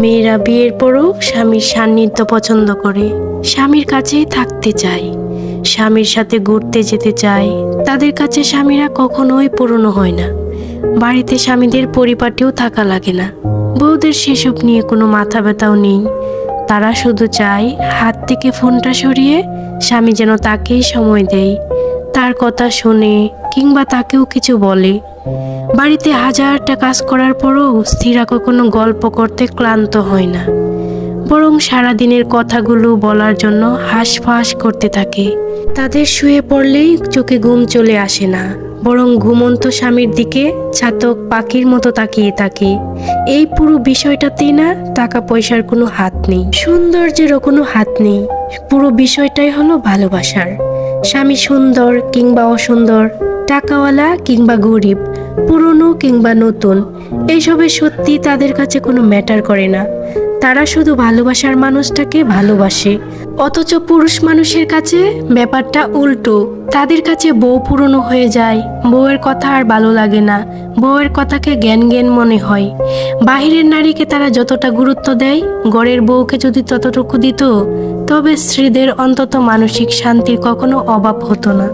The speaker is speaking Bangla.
মেয়েরা বিয়ের পরও স্বামীর সান্নিধ্য পছন্দ করে। স্বামীর কাছেই থাকতে চায়। স্বামীর সাথে ঘুরতে যেতে চায়। তাদের কাছে স্বামীরা কখনোই পুরনো হয় না। বাড়িতে স্বামীদের পরিপাটিও থাকা লাগে না। বউদের সেসব নিয়ে কোনো মাথা ব্যথাও নেই। তারা শুধু চায়, হাত থেকে ফোনটা সরিয়ে স্বামী যেন তাকেই সময় দেয়। তার কথা শোনে কিংবা তাকেও কিছু বলে। বাড়িতে হাজারটা কাজ করার পরও স্থিরা কখনো গল্প করতে ক্লান্ত হয় না। বরং সারাদিনের কথাগুলো বলার জন্য হাঁসফাঁস করতে থাকে। তাদের শুয়ে পড়লেই চোখে ঘুম চলে আসে না। বরং ঘুমন্ত স্বামীর দিকে ছাতক পাখির মতো তাকিয়ে থাকে। এই পুরো বিষয়টাতেই না টাকা পয়সার কোনো হাত নেই। সৌন্দর্যেরও কোনো হাত নেই। পুরো বিষয়টাই হলো ভালোবাসার। স্বামী সুন্দর কিংবা অসুন্দর, টাকাওয়ালা কিংবা গরিব, পুরনো কিংবা নতুন এইসবের সত্যি তাদের কাছে কোনো ম্যাটার করে না। তারা শুধু ভালোবাসার মানুষটাকে ভালোবাসে। অথচ পুরুষ মানুষের কাছে ব্যাপারটা উল্টো। তাদের কাছে বউ পুরনো হয়ে যায়, বউয়ের কথা আর ভালো লাগে না, বউয়ের কথাকে জ্ঞান জ্ঞান মনে হয়। বাহিরের নারীকে তারা যতটা গুরুত্ব দেয়, গড়ের বউকে যদি ততটুকু দিত, তবে স্ত্রীদের অন্তত মানসিক শান্তির কখনো অভাব হতো না।